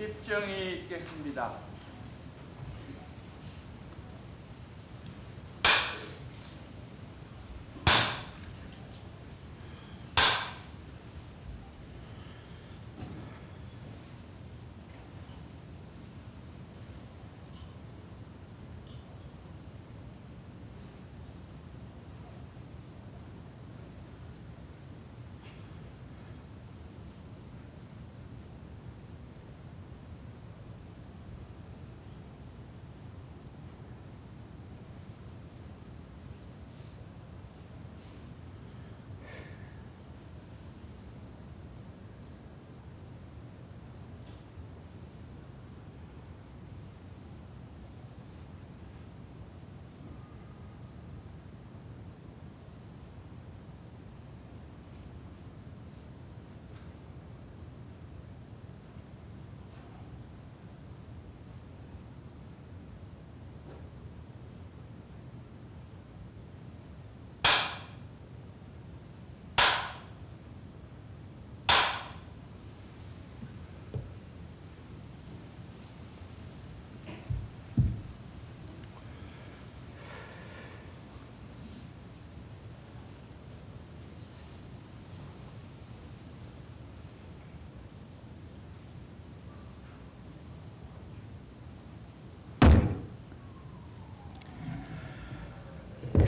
입정이 있겠습니다.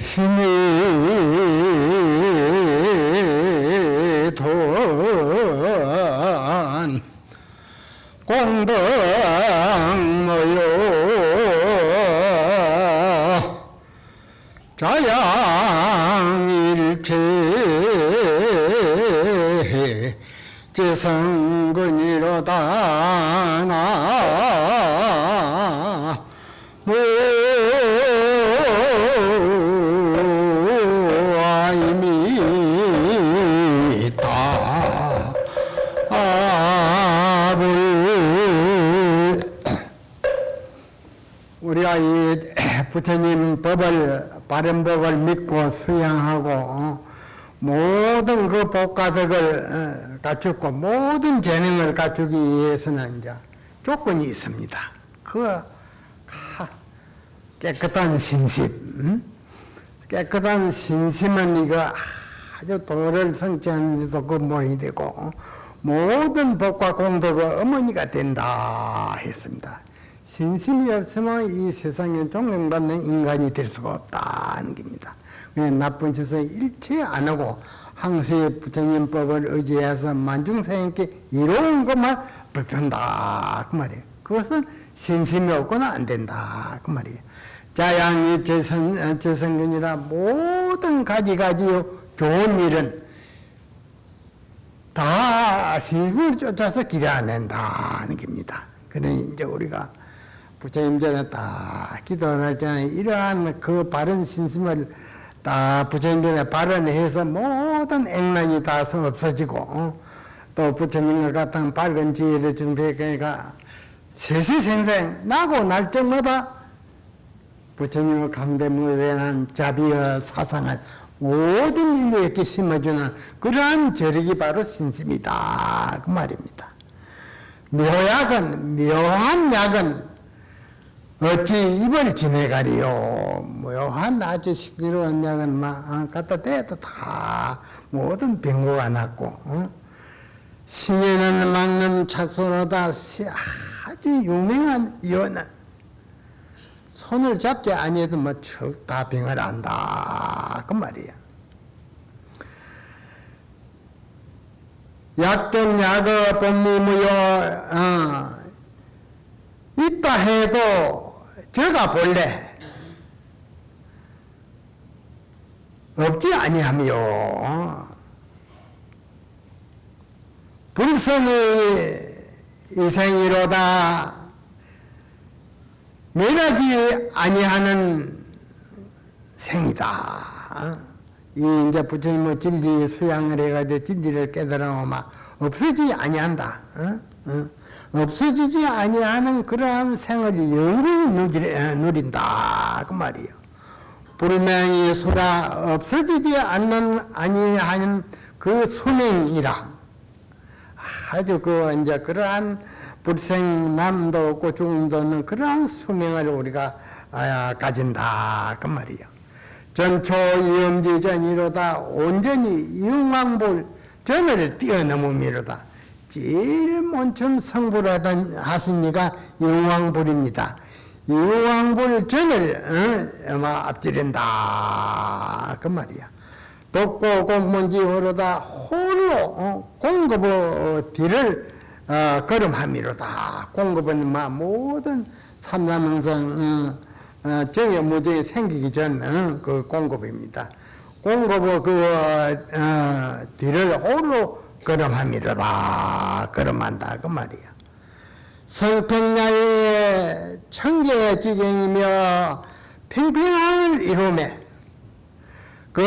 신이 돈 공덕 부처님 법을 바른 법을 믿고 수양하고 어, 모든 그 복가덕을 어, 갖추고 모든 재능을 갖추기 위해서는 이제 조건이 있습니다. 그 가- 깨끗한 신심, 음? 깨끗한 신심은 이거 아주 도를 성취하는 데도 근본이 되고 어, 모든 복과 공덕의 어머니가 된다 했습니다. 신심이 없으면 이 세상에 존경받는 인간이 될 수가 없다는 겁니다. 그냥 나쁜 짓을 일체 안 하고 항세의 부처님 법을 의지해서 만중생에게 이로운 것만 베푼다 그 말이에요. 그것은 신심이 없거나 안 된다 그 말이에요. 자양이 재선, 재성근이라 모든 가지가지요 좋은 일은 다 신심을 쫓아서 기려낸다는 겁니다. 그러니 이제 우리가 부처님 전에 딱 기도를 할 때는 이러한 그 바른 신심을 딱 부처님 전에 발언해서 모든 액란이 다 없어지고 어? 또 부처님과 같은 밝은 지혜를 증대니까 세세생생 나고 날 때마다 부처님의 강대무대한 자비와 사상을 모든 인류에게 심어주는 그러한 저력이 바로 신심이다 그 말입니다. 묘약은 묘한 약은 어찌 입을 지내가리요 묘한 아주 시끄러운 약은 막 어, 갖다 대도 다 모든 병고가 났고 어? 신에는 막는 착소로다 시- 아주 유명한 연은 손을 잡지 아니해도 뭐척다 병을 안다 그 말이야. 약종 약어 법미무효 어, 있다 해도 제가 본래 없지 아니하며 불성이 이생이로다 매가지 아니하는 생이다. 이 이제 부처님의 진리 수양을 해가지고 진리를 깨달아오면 없어지지 아니한다. 어? 어? 없어지지 아니하는 그러한 생을 영원히 누리, 어, 누린다. 그 말이요. 불명이 수라 없어지지 않는 아니하는 그 수명이라 아주 그 이제 그러한 불생남도 없고 죽음도 없는 그러한 수명을 우리가 아, 가진다 그 말이요. 전초 이음지전이로다 온전히 영왕불 전을 뛰어넘음이로다. 제일 먼저 성불하던 하시니가 영왕불입니다. 영왕불 전을 어, 아마 앞지른다 그 말이야. 독고 공문지 오로다 홀로 어, 공급 어, 뒤를 어, 걸음함이로다. 공급은 마 모든 삼남행성 어, 어, 정의 무정이 생기기 전 어, 그 공급입니다. 공급의 그 어, 어, 뒤를 홀로 걸음함이로다. 걸음한다 그 말이야. 성평야의 청계지경이며 평평함을 이루매 그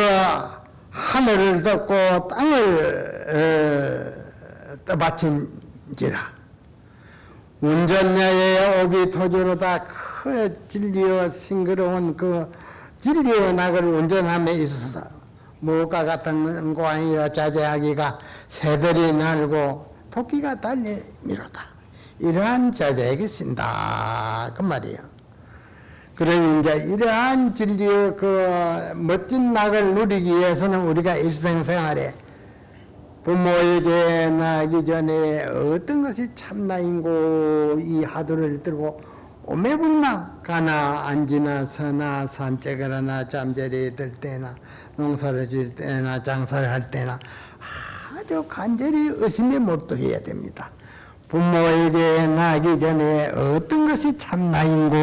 하늘을 덮고 땅을 어, 떠받친지라 운전야의 오비 토주로다 그 진리와 싱그러운 그 진리와 낙을 운전함에 있어서 무엇과 같은 거 아니라 자제하기가 새들이 날고 토끼가 달리미로다. 이러한 자제에게 쓴다. 그 말이에요. 그러니 이제 이러한 진리의 그 멋진 낙을 누리기 위해서는 우리가 일생생활에 부모에게 나기 전에 어떤 것이 참나인고 이 하도를 들고 오매불망 가나 앉으나 서나 산책을 하나 잠자리에 들 때나 농사를 지을 때나 장사를 할 때나 아주 간절히 의심에 몰두해야 됩니다. 부모에게 나기 전에 어떤 것이 참나인고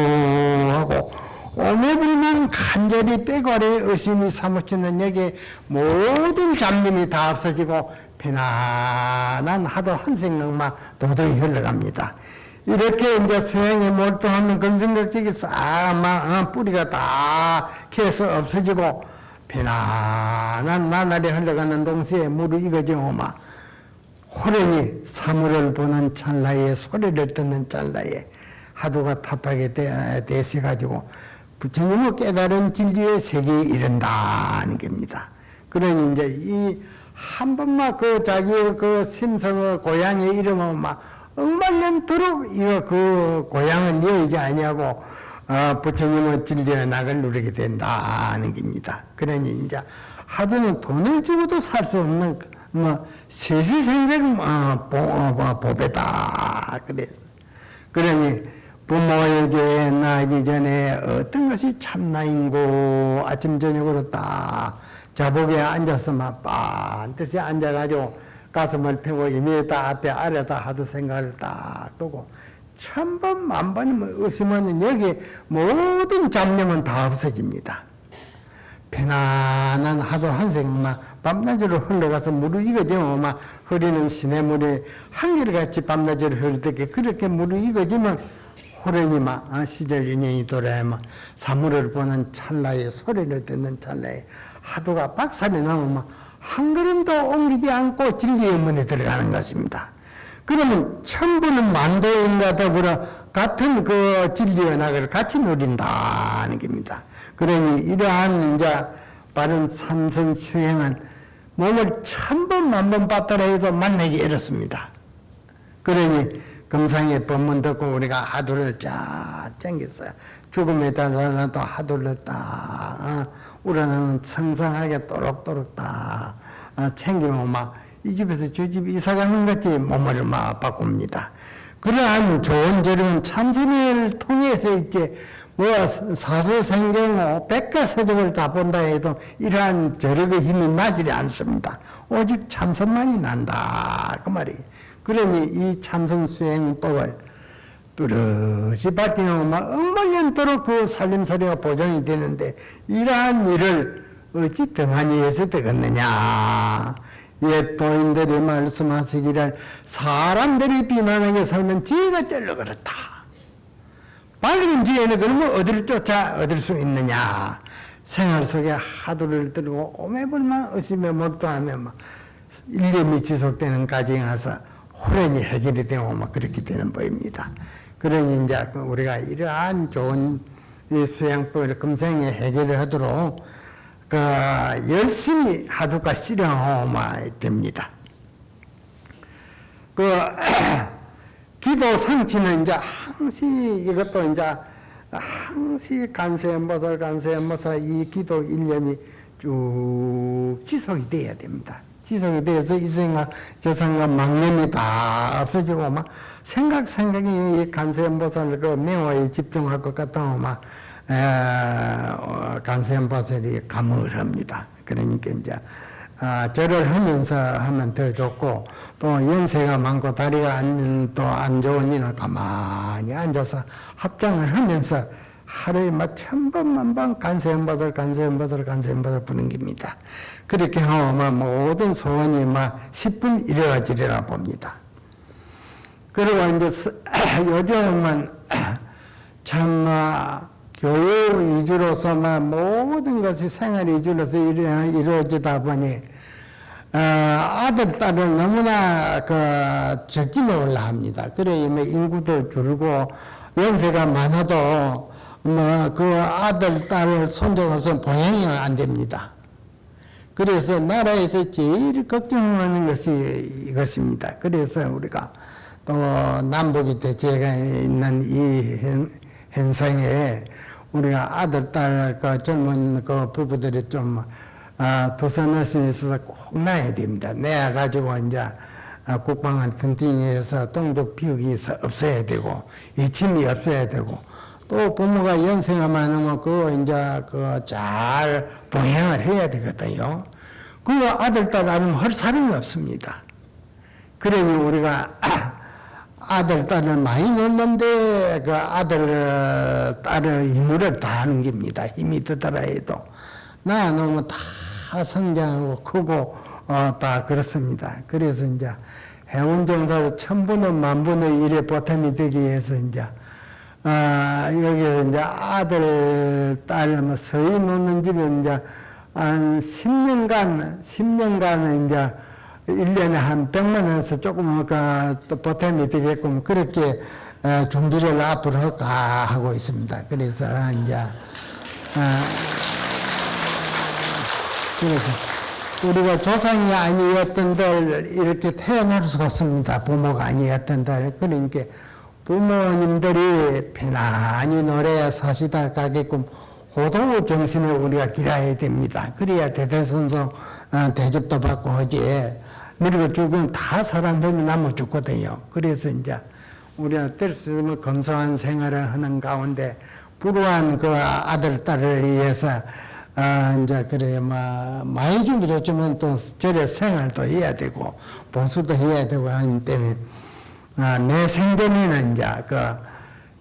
하고 오매불만 간절히 빼거리 의심이 사무치는 여기에 모든 잡념이 다 없어지고 편안한 하도 한 생각만 도도히 흘러갑니다. 이렇게 이제 수행에 몰두하면 근성각적이 싹막 뿌리가 다 캐서 없어지고 편안한 나날이 흘러가는 동시에 물이 익어지고마 호련히 사물을 보는 찰나에 소리를 듣는 찰나에 하도가 탑하게 되어 가지고 부처님의 깨달은 진리의 세계에 이른다는 겁니다. 그러니 이제 이 한 번만 그 자기의 그 심성의 고향의 이름은 막 억만년도록 이거 그 고향을 이어지 아니하고 어, 부처님의 진리의 낙을 누리게 된다는 겁니다. 그러니 이제 하도는 돈을 주고도 살 수 없는 뭐 세시생생 어, 보, 어, 보배다 그래서 그러니 부모에게 나기 전에 어떤 것이 참나인고 아침 저녁으로 딱 자복에 앉았으면 반드시 앉아가지고 가슴을 펴고 이미에다 앞에 아래다 하도 생각을 딱 두고 천번 만번 의심하는 여기 모든 잡념은 다 없어집니다. 편안한 하도 한 생만 밤낮으로 흘러가서 무르익어지면 막 흐리는 시냇물이 한결같이 밤낮으로 흐르듯이 그렇게 무르익어지면 호련히 막 아, 시절 인연이 돌아야만 사물을 보는 찰나에 소리를 듣는 찰나에 하도가 박살이 나면 막 한 걸음도 옮기지 않고 진리의 문에 들어가는 것입니다. 그러면 천부는 만도인과 더불어 같은 그 진리의 낙을 같이 누린다는 겁니다. 그러니 이러한 이제 바른 산선 수행은 몸을 천번 만번 받더라도 만나기 어렵습니다. 그러니 금상의 법문 듣고 우리가 하도를 쫙 챙겼어요. 죽음에 따라서 하도를 딱 어, 우러나는 성성하게 또록또록 딱 어, 챙기면 막 이 집에서 저 집 이사 가는 같이 몸을 막 바꿉니다. 그러한 좋은 저런 참선을 통해서 이제 뭐 사서생경 백과사적을 다 본다 해도 이러한 저력의 힘이 나지 않습니다. 오직 참선만이 난다 그 말이. 그러니 이 참선 수행법을 뚜렷이 바뀌면 막 억만년도록 그 살림살이가 보장이 되는데 이러한 일을 어찌 등한히 해서 되겠느냐. 옛 도인들이 말씀하시기를 사람들이 비난하게 살면 지혜가 쩔러 그렇다. 밝은 지혜는 그러면 어디를 쫓아 얻을 수 있느냐. 생활 속에 하도를 들고 오매불만 의심에 몰두하면 막 일념이 지속되는 가서 호련히 해결이 막 그렇게 되는 법입니다. 그러니 이제 우리가 이러한 좋은 이 수양법을 금생에 해결을 하도록 그 열심히 하도가 실행하면 됩니다. 그 기도 성취는 이제 항시 이것도 이제 항시 간세음보살 간세음보살 이 기도 일념이 쭉 지속이 돼야 됩니다. 지속이 돼서 이 생각 저 생각 망념이 다 없어지고 막 생각 생각이 이 간세음보살 그 명화에 집중할 것 같으면 막 에, 어, 간세음보살이 감흥을 합니다. 그러니까 이제 아, 절을 하면서 하면 더 좋고 또 연세가 많고 다리가 안, 또 안 좋은 이는 가만히 앉아서 합장을 하면서 하루에 막 천번만 번 간세음보살 간세음보살 간세음보살 부는 겁니다. 그렇게 하면 모든 소원이 막 10분 이루어지리라 봅니다. 그리고 이제 스- 요즘은 참 아, 교육 위주로서만 모든 것이 생활 위주로서 이루- 이루어지다 보니 어, 아들 딸을 너무나 그 적기는 올라합니다. 그래 뭐 인구도 줄고 연세가 많아도 뭐그 아들 딸 손자가 없으면 보양이 안 됩니다. 그래서 나라에서 제일 걱정하는 것이 이것입니다. 그래서 우리가 또 남북이 대제가 있는 이 현, 현상에 우리가 아들, 딸, 그 젊은 그 부부들이 좀, 아, 두선의식에 있어서 꼭 나야 됩니다. 내가지고 이제 아, 국방을 튼튼히 해서 동족 비극이 없어야 되고, 이침이 없어야 되고, 또 부모가 연세가 많으면 그거 이제 그잘 봉양을 해야 되거든요. 그 아들, 딸 아니면 할 사람이 없습니다. 그러니 우리가 아들, 딸을 많이 넣는데 그 아들, 딸의 힘을 다 하는 겁니다. 힘이 더더라 해도. 나 너무 다 성장하고 크고, 어, 다 그렇습니다. 그래서 이제 해운정사에서 천분의 만분의 일에 보탬이 되기 위해서 이제 아, 여기 이제 아들, 딸, 뭐, 서희 놓는 집에 이제 한 10년간, 10년간 이제 1년에 한 100만 원에서 조금 그, 또 보탬이 되게끔 그렇게 어, 준비를 앞으로 할까 하고 있습니다. 그래서 이제, 아, 그래서 우리가 조상이 아니었던 들 이렇게 태어날 수가 없습니다. 부모가 아니었던 들. 그러니까 부모님들이 편안히 노래 사시다 가게끔 호도 정신을 우리가 기라야 됩니다. 그래야 대대손손 어, 대접도 받고 하지. 늙어 죽으면 다 사람들이 남아 죽거든요. 그래서 이제 우리가 될수 있으면 검소한 생활을 하는 가운데 불우한 그 아들, 딸을 위해서 아, 이제, 그래, 뭐, 많이 준비 좋지만 또 절에 생활도 해야 되고, 보수도 해야 되고 하기 때문에, 아, 내 생전에는 이제, 그,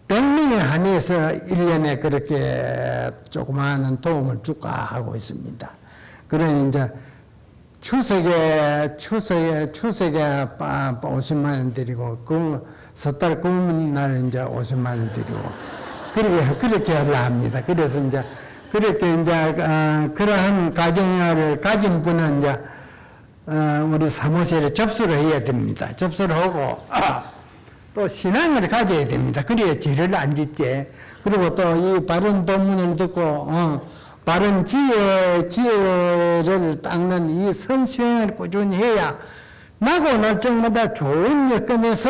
백명에 한해서 1년에 그렇게 조그마한 도움을 줄까 하고 있습니다. 그러니 이제, 추석에, 추석에, 추석에 아, 50만 원 드리고, 그, 섣달 구운 날 이제 50만 원 드리고, 그렇게, 그렇게 하려 합니다. 그래서 이제, 그렇게 이제, 어, 그러한 가정을 가진 분은 이제, 어, 우리 사무실에 접수를 해야 됩니다. 접수를 하고, 또 신앙을 가져야 됩니다. 그래야 죄를 안 짓지. 그리고 또 이 바른 법문을 듣고, 어, 바른 지혜, 지혜를 닦는 이 선수행을 꾸준히 해야 나고 날 적마다 좋은 여건에서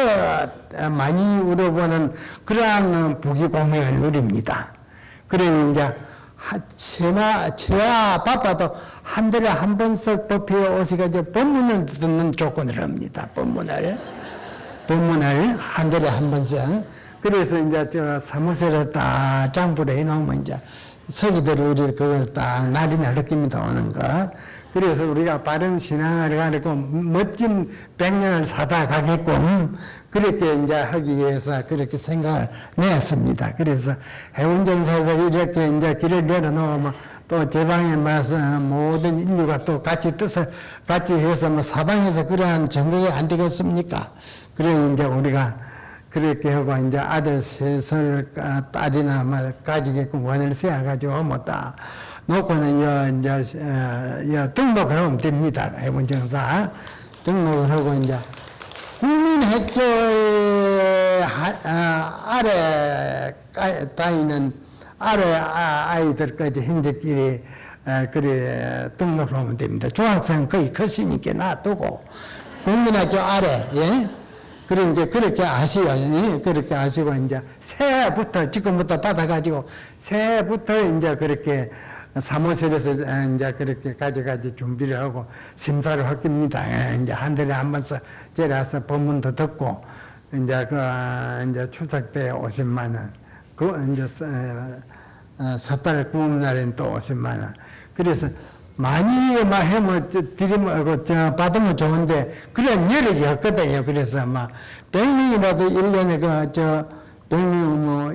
많이 우러보는 그러한 부귀공명을 누립니다. 그래 이제 하- 체마, 체와 바빠도 한 달에 한 번씩 법회에 오셔가지고 법문을 듣는 조건을 합니다. 법문을. 법문을 한 달에 한 번씩. 그래서 이제 저 사무실에 딱 장부를 해놓으면 이제 서기들 우리 그걸 딱 날이나 느낌이다 오는 거. 그래서 우리가 바른 신앙을 가리고 멋진 백년을 사다 가게끔 그렇게 이제 하기 위해서 그렇게 생각을 내었습니다. 그래서 해운정사에서 이렇게 이제 길을 내려놓으면 또 제방에 와서 모든 인류가 또 같이 뜻을 같이 해서 뭐 사방에서 그러한 정경이 안 되겠습니까? 그래 이제 우리가 그렇게 하고 이제 아들 셋을 아, 딸이나 뭐 가지게끔 원을 세워가지고 뭐다 놓고는 여 이제 어, 여 등록을 하면 됩니다 해본정사 등록을 하고 이제 국민학교의 하- 아, 아래 가- 다니는 아래 아- 아이들까지 행적끼리 아, 그래 등록을 하면 됩니다. 중학생 거의 컸으니까 놔두고 국민학교 아래 예. 그래 이제 그렇게 아시오. 예, 그렇게 아시고 이제 새해부터 지금부터 받아가지고 새해부터 이제 그렇게 사무실에서 이제 그렇게 가져가지 준비를 하고 심사를 할 겁니다. 예, 이제 한 달에 한 번씩 제라서 법문도 듣고 이제 그 이제 추석 때 50만 원, 그 이제 섣달 구운 날엔 또 50만 원. 그래서 많이 막 해면 드리면 그, 저, 받으면 좋은데 그런 여력이 없거든요. 그래서 막 백명이라도 1년에 그, 저, 백명 뭐,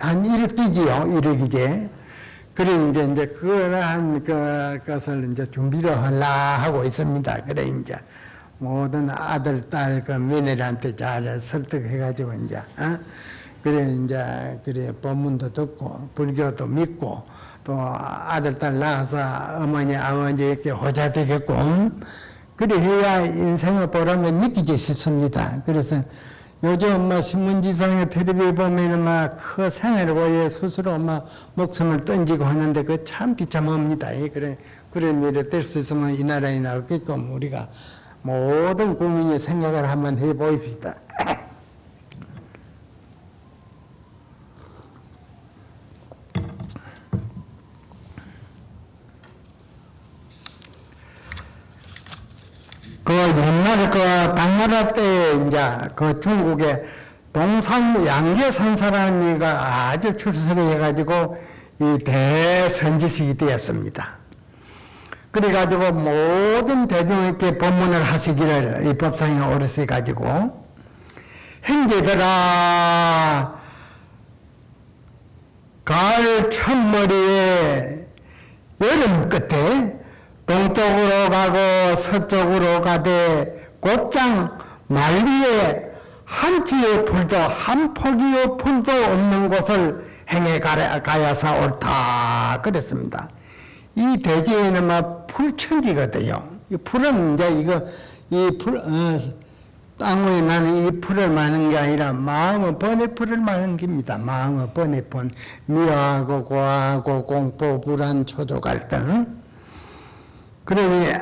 한 1억 뛰지요. 1억이제. 그래, 이제, 이제, 그러한 그, 것을 이제 준비를 하려 하고 있습니다. 그래, 이제. 모든 아들, 딸, 그 며느리한테 잘 설득해 가지고, 이제, 어? 그래, 이제, 그래, 법문도 듣고, 불교도 믿고, 또 아들, 딸 낳아서 어머니, 아버지 이렇게 호자 되겠고, 음? 그래 해야 인생의 보람을 느끼지 싶습니다. 그래서 요즘 뭐 신문지상에 텔레비 보면은 막그 생애를 스스로 막 목숨을 던지고 하는데 그 참 비참합니다. 예, 그래, 그런 일이 될 수 있으면 이 나라에 나올게끔 우리가 모든 국민이 생각을 한번 해 보입시다. 옛날에 그 당나라 때 이제 그 중국에 동산 양계선사라는 이가 아주 출세를 해가지고 이 대선지식이 되었습니다. 그래가지고 모든 대중에게 법문을 하시기를 이 법상에 오르세 가지고 형제들아 가을 첫머리에 여름 끝에 동쪽으로 가고 서쪽으로 가되 곧장 만리에 한치의 풀도 한 포기의 풀도 없는 곳을 행해 가야- 가야사 옳다 그랬습니다. 이 대지에는 막 풀천지거든요. 이 풀은 이제 이거 이 풀, 어, 땅 위에 나는 이 풀을 마는 게 아니라 마음의 번의 풀을 마는 겁니다. 마음의 번의 번. 미화하고 고하고 공포, 불안, 초조 갈등. 그러니 아,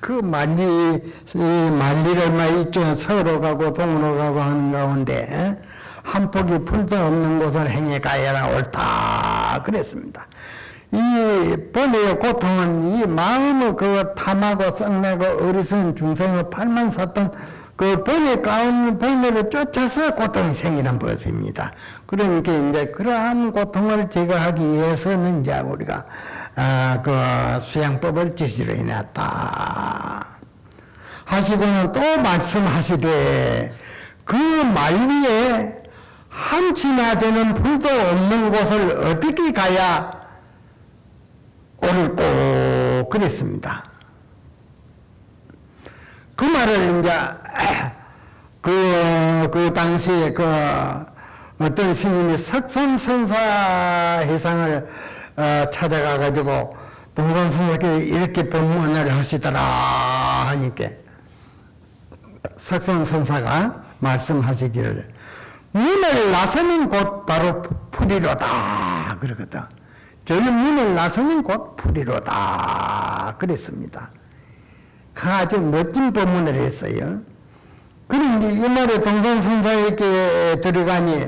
그 만리 이 만리를 막 이쪽 서로 가고 동으로 가고 하는 가운데 에? 한 폭이 풀도 없는 곳을 행해 가야 옳다 그랬습니다. 이 번의 고통은 이 마음의 그 탐하고 썩내고 어리석은 중생의 팔만 섰던 그 번의 가운 번뇌를 쫓아서 고통이 생기는 법입니다. 그러니까 이제 그러한 고통을 제거하기 위해서는 이제 우리가 아, 그 수양법을 지시를 해놨다. 하시고는 또 말씀하시되 그 만리에 한치나 되는 풀도 없는 곳을 어떻게 가야 옳을꼬 그랬습니다. 그 말을 이제 그, 그 당시에 그 어떤 스님이 석선선사 해상을 어, 찾아가 가지고 동선 스님께 이렇게 법문을 하시더라 하니까 석선선사가 말씀하시기를 문을 나서는 곳 바로 풀이로다 그러거든. 저 문을 나서는 곳 풀이로다 그랬습니다. 그 아주 멋진 법문을 했어요. 그런데 이 말에 동산선사에게 들어가니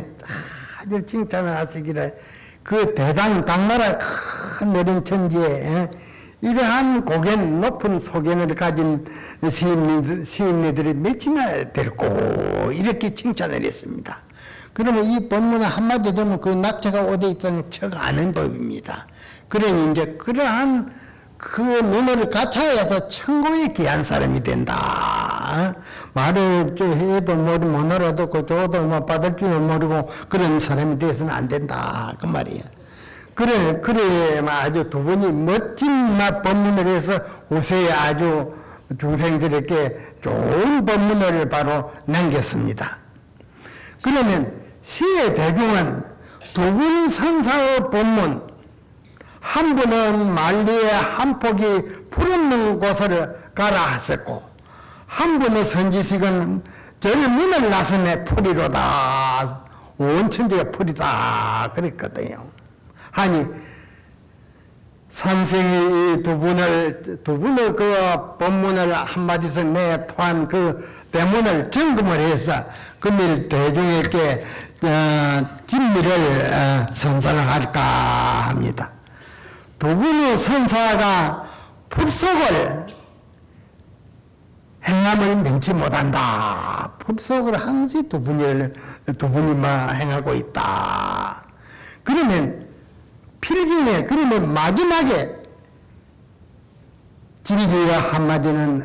아주 칭찬을 하시기를 그 대당 당나라 큰 어린 천지에 에, 이러한 고견 높은 소견을 가진 시인들, 시인들이 몇이나 될고 이렇게 칭찬을 했습니다. 그러면 이 본문의 한마디 되면 그 낙자가 어디 있다는 척 아는 법입니다. 그러니 이제 그러한 그 눈을 갖춰야서 천국에 귀한 사람이 된다. 말을 좀 해도 모르 못 알아듣고 저도 뭐 받을 줄 모르고 그런 사람이 돼서는 안 된다. 그 말이에요. 그래, 그래, 막 아주 두 분이 멋진 막 법문을 해서 우세에 아주 중생들에게 좋은 법문을 바로 남겼습니다. 그러면 시의 대중은 두 분 선사의 법문, 한 분은 만리에 한 폭이 풀없는 곳을 가라 하셨고, 한 분의 선지식은 젊은을 나선의 풀이로다. 온 천지가 풀이다. 그랬거든요. 하니, 선생이 이두 분을, 두 분의 그 법문을 한마디서 내 토한 그 대문을 점검을 해서 금일 대중에게 어, 진미를 어, 선사를 할까 합니다. 두 분의 선사가 불속을 행함을 면치 못한다. 불속을 항시 두 분이, 두 분이만 행하고 있다. 그러면 필경에, 그러면 마지막에 진리와 한마디는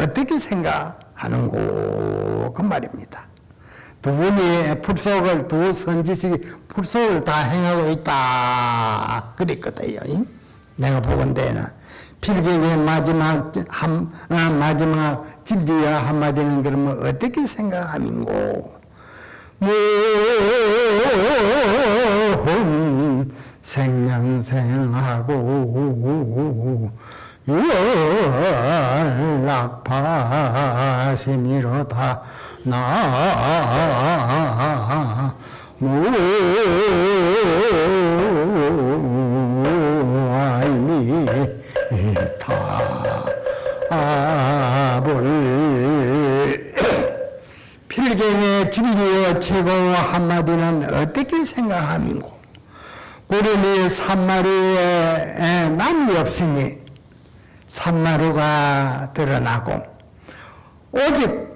어떻게 생각하는고? 그 말입니다. 두 분이 불속을, 두 선지식이 불속을 다 행하고 있다. 그랬거든요. 내가 보건대는. 필경의 마지막, 한, 아, 마지막 진리와 한마디는 그러면 어떻게 생각하는고? 모험 생양생하고 유월락파 심이로다 나 무아이미타 아볼 필경의 진리의 최고 한마디는 어떻게 생각하는고? 고려미 산마루에 남이 없으니 산마루가 드러나고 오직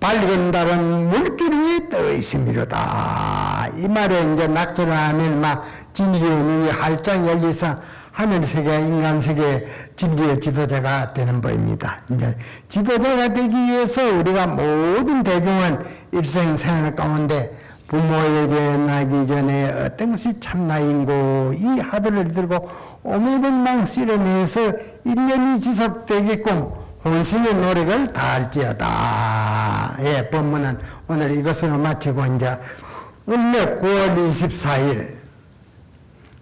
밝은 달은 물길이 떠 있음이로다. 이 말에 이제 낙절을 하면 막 진리의 눈이 활짝 열리서 하늘 세계, 인간 세계 진리의 지도자가 되는 법입니다. 이제 지도자가 되기 위해서 우리가 모든 대중은 일생 생활 가운데 부모에게 나기 전에 어떤 것이 참나인고 이 하도를 들고 오매분망 씨름해서 인연이 지속되게끔 혼신의 노력을 다할지어다. 예, 본문은 오늘 이것으로 마치고 이제 음력 9월 24일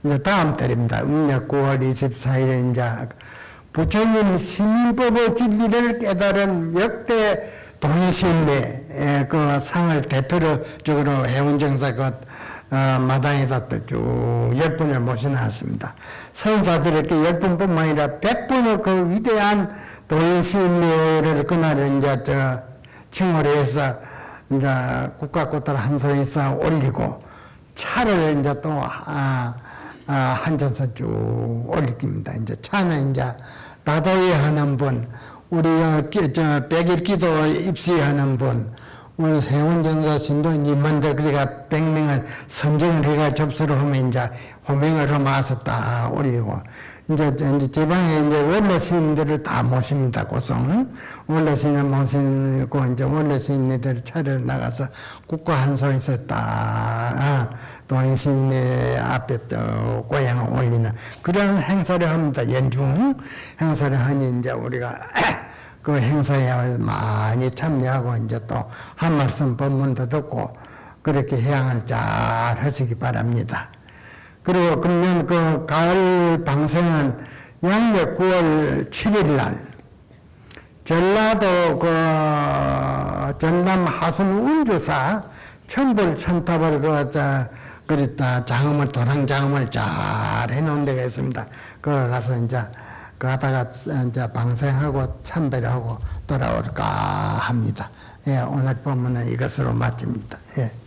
이제 다음 달입니다. 음력 9월 24일에 이제 부처님 시민법의 진리를 깨달은 역대 동의신의 그 상을 대표적으로 해운정사 그 어, 마당에다 쭉열 분을 모셔놨습니다. 선사들에게 열 분뿐만 아니라 백 분의 그 위대한 동의신례를 그날 이제 저 칭호를 해서 이제 국가꽃을 한 손에서 올리고 차를 이제 또 아, 아, 한 잔씩 쭉 올립니다. 이제 차는 이제 다도에 하는 분, 우리 어, 기- 저 백일 기도 입시하는 분, 오늘 세운전사 신도 임원들 그러니까 백명을 선정을 해가 접수를 하면 이제 호명을 하면서 딱 올리고 이제 저- 이제 제 방에 이제 원로 스님들을 다 모십니다 고성 원로 스님 모시고 이제 원로 스님들 차를 나가서 국가 한 손에서 딱 동행신의 앞에 또 고향을 올리는 그런 행사를 합니다 연중 행사를 하니 이제 우리가 그 행사에 많이 참여하고 이제 또 한 말씀 법문도 듣고 그렇게 해양을 잘 하시기 바랍니다. 그리고 금년 그 가을 방생은 양력 9월 7일 날 전라도 그 전남 하순 운주사 천불 천탑을 그 저, 그랬다 장음을 도랑 장음을 잘 해놓은 데가 있습니다. 거기 가서 이제 그 하다가 이제 방생하고 참배하고 돌아올까 합니다. 예, 오늘 본문은 이것으로 마칩니다. 예.